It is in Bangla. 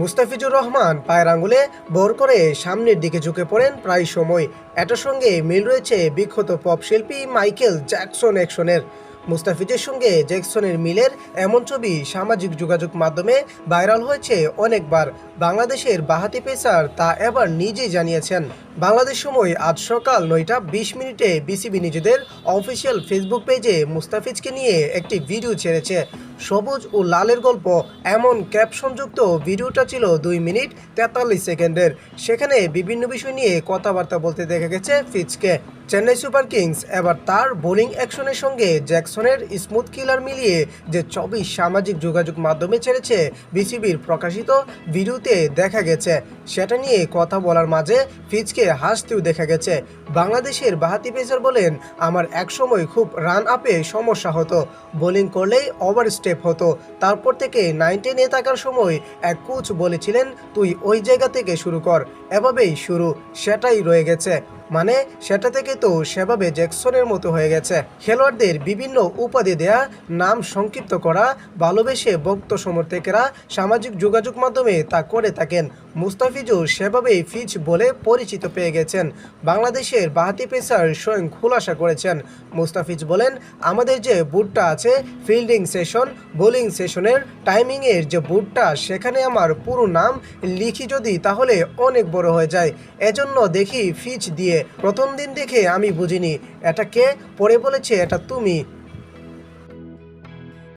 মুস্তাফিজুর রহমান পায়ের আঙুলে বর করে সামনের দিকে ঝুঁকে পড়েন প্রায় সময়। এটার সঙ্গে মিল রয়েছে বিখ্যাত পপ শিল্পী মাইকেল জ্যাকসন অ্যাকশনের। মুস্তাফিজের সঙ্গে জ্যাকসনের মিলের এমন ছবি সামাজিক যোগাযোগ মাধ্যমে ভাইরাল হয়েছে অনেকবার। বাংলাদেশের বাহাতি পেসার তা এবার নিজেই জানিয়েছেন। বাংলাদেশ সময় আজ সকাল নয়টা বিশ মিনিটে বিসিবি নিজেদের অফিসিয়াল ফেসবুক পেজে মুস্তাফিজকে নিয়ে একটি ভিডিও ছেড়েছে। সবুজ ও লালের গল্প। এমন ক্যাপশনযুক্ত ভিডিওটা ছিল দুই মিনিট তেতাল্লিশ সেকেন্ডের। সেখানে বিভিন্ন বিষয় নিয়ে কথাবার্তা বলতে দেখা গেছে ফিজকে চেন্নাই সুপার কিংস এবার তার বোলিং অ্যাকশনের সঙ্গে জ্যাকসনের স্মুথ কিলার মিলিয়ে যে ছবি সামাজিক যোগাযোগ মাধ্যমে ছেড়েছে বিসিবির প্রকাশিত ভিডিওতে দেখা গেছে। সেটা নিয়ে কথা বলার মাঝে ফিজকে হাসতেও দেখা গেছে। বাংলাদেশের বাহাতি পেসার বলেন, আমার একসময় খুব রান আপে সমস্যা হতো। বোলিং করলেই ওভার স্টেপ হতো। তারপর থেকে নাইন টেনে থাকার সময় এক কোচ বলেছিলেন, তুই ওই জায়গা থেকে শুরু কর। এভাবেই শুরু, সেটাই রয়ে গেছে। মানে সেটা থেকে তো সেভাবে জ্যাকসনের মতো হয়ে গেছে। খেলোয়াড়দের বিভিন্ন উপাধি দেয়া, নাম সংক্ষিপ্ত করা, ভালোবেসে ভক্ত সমর্থকেরা সামাজিক যোগাযোগ মাধ্যমে তা করে থাকেন। মুস্তাফিজও সেভাবেই ফিজ বলে পরিচিত পেয়ে গেছেন। বাংলাদেশের বাহাতি পেসার স্বয়ং খুলাসা করেছেন। মুস্তাফিজ বলেন, আমাদের যে বুটটা আছে, ফিল্ডিং সেশন, বোলিং সেশনের টাইমিংয়ের যে বুটটা, সেখানে আমার পুরো নাম লিখি যদি, তাহলে অনেক বড় হয়ে যায়। এজন্য দেখি ফিচ দিয়ে প্রথম দিন দেখে আমি বুঝিনি। এটা কে? পরে বলেছে এটা তুমি।